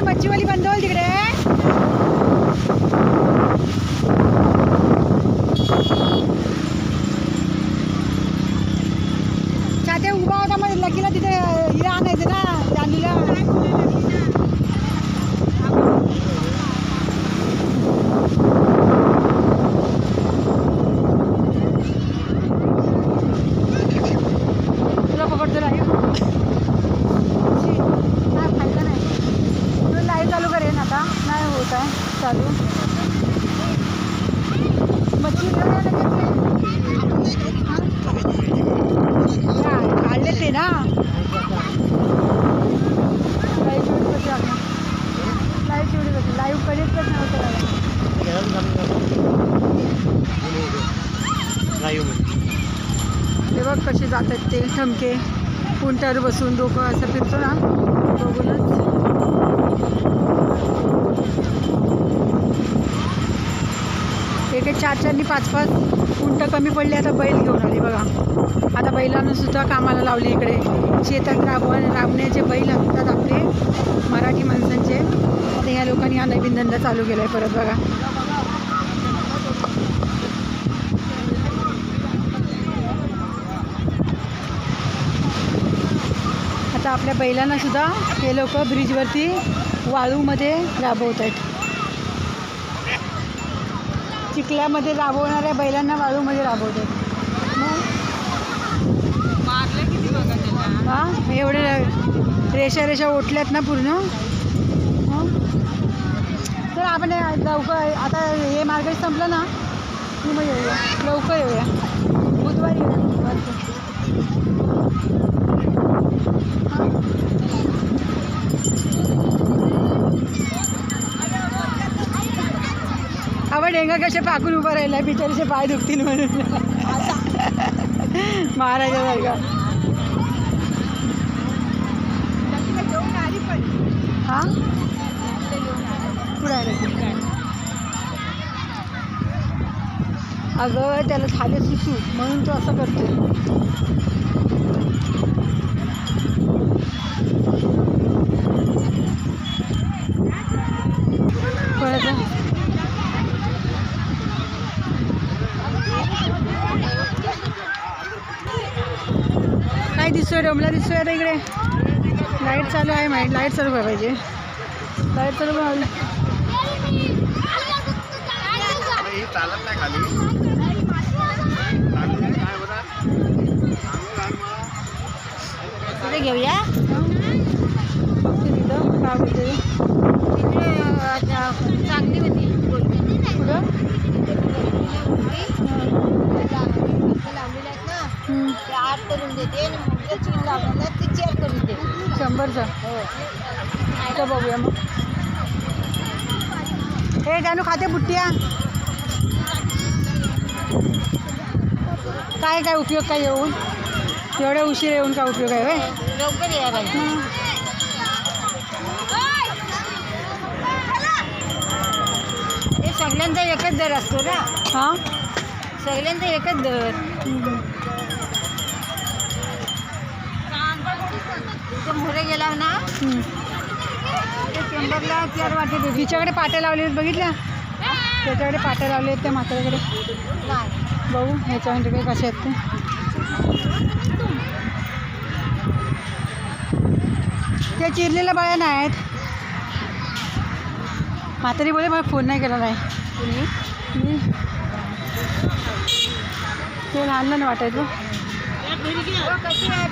चल मच्छीवाली बंद होईल तिकडे छात्या उभा होता मग लकीला तिथे हिरा आणायचं ना जानूला तुला लाईव्ह कधीच नव्हतं हे बघ कसे जातात ते ठमके. उंटावर बसून डोकं असं फिरतो ना बघूनच. एक चार चारनी पाच पाच उंट कमी पडले आता बैल घेऊन आले बघा. आता बैलांना सुद्धा कामाला लावले इकडे. शेतात राबव राबण्याचे बैल असतात आपले मराठी माणसांचे लोकांनी हा नवीन धंदा चालू केला आहे परत बघा. आता आपल्या बैलांना सुद्धा हे लोक ब्रिजवरती वाळूमध्ये राबवत आहेत चिखल्यामध्ये राबवणाऱ्या बैलांना वाळूमध्ये राबवत आहेत त्याला? हा? एवढे रेषा रेषा ओटल्यात ना पूर्ण? तर आपण हे लवकर आता हे मार्ग संपलं ना की मग येऊया. लवकर येऊया. बुधवारी. आपण डेंगा कसे पाकून उभं राहिला बिचारीचे पाय दुखतील म्हणून. महाराजासारखा. अगं त्याला झाले सुसू म्हणून तो असं करतो काय दिसतोय डोमला दिसतोय आता इकडे. लाइट चालू आहे माहीत लाइट चालू पाहिजे. लाइट चालू करायला चालत नाही खाली. काय घेऊया. चांगली होती लावलेले आहेत ना. ते आठ करून देते आणि मुलगा चीन लावलेला आहे, ते चार करून दे शंभरचा. हो. बघूया मग. हे जानू खाते बुट्ट्या. काय काय उपयोग काय येऊन? एवढ्या उशीर येऊन काय उपयोग आहे? लवकर या हे. सगळ्यांचा एकच दर असतो ना? हां? सगळ्यांचा एकच दर. तिथे मोरे गेला ना. ते शंभरला चार वाटे देते. तिच्याकडे पाट्या लावले आहेत बघितल्या? त्याच्याकडे पाट्या लावले आहेत त्या म्हाताऱ्याकडे. बघू ह्याच्यामध्ये काही कसे आहेत ते. त्या चिरलेल्या बाया नाही आहेत. म्हातारी बोले मला फोन नाही केला नाही. तुम्ही? मी ते लहान लहान वाटायचं. आहे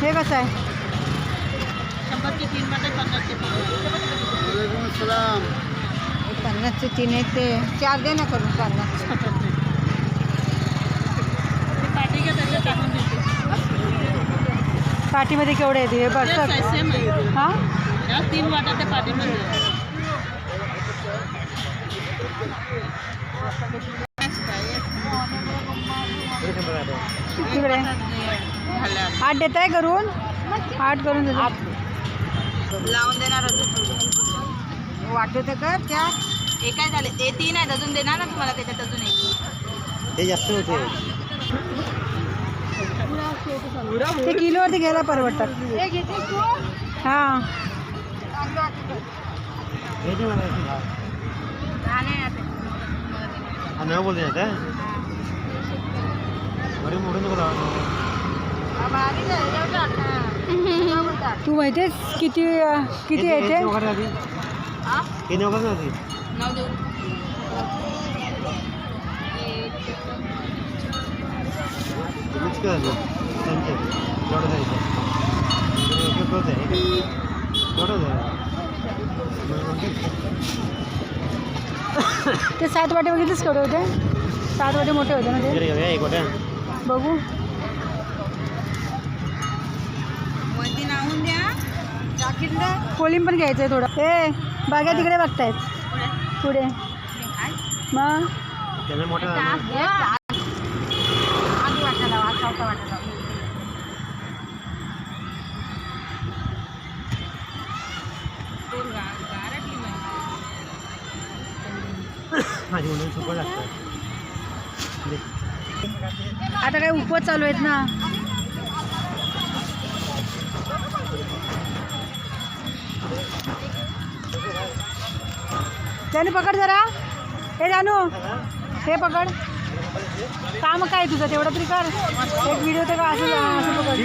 हे कसं आहे? शंभरचे तीन पन्नासचे पन्नासचे तीन आहेत ते चार दे ना करून पन्नास पाठीमध्ये केवढे येते हे हाँ? तीन वाटा त्या पाठीमध्ये तिकडे आठ देत आहे करून आठ करून देतो लावून देणार अजून वाटत कर त्या हे काय झाले? ते तीन आहेत अजून देणार ना तुम्हाला त्याच्यात अजून एक? हे जास्त होते. ते किलोवरती घ्यायला परवडतात. हे तू? हाँ. हा, नाही आता. हा, भारी तू माहितीयेस किती किती आहे ते? हा? सात वाटे बघितलेच केवढे होते? सात वाटे मोठे होते ना ते? बघू. द्या. द्या कोलिंब पण घ्यायचं आहे थोडं. ए बागा तिकडे बघतायत. पुढे. मग. आता काय उपवास चालू आहेत ना? त्याने पकड जरा. हे जानू हे पकड. काम काय तुझं? तेवढं तरी कर. एक व्हिडिओ ते का असं असं पकड.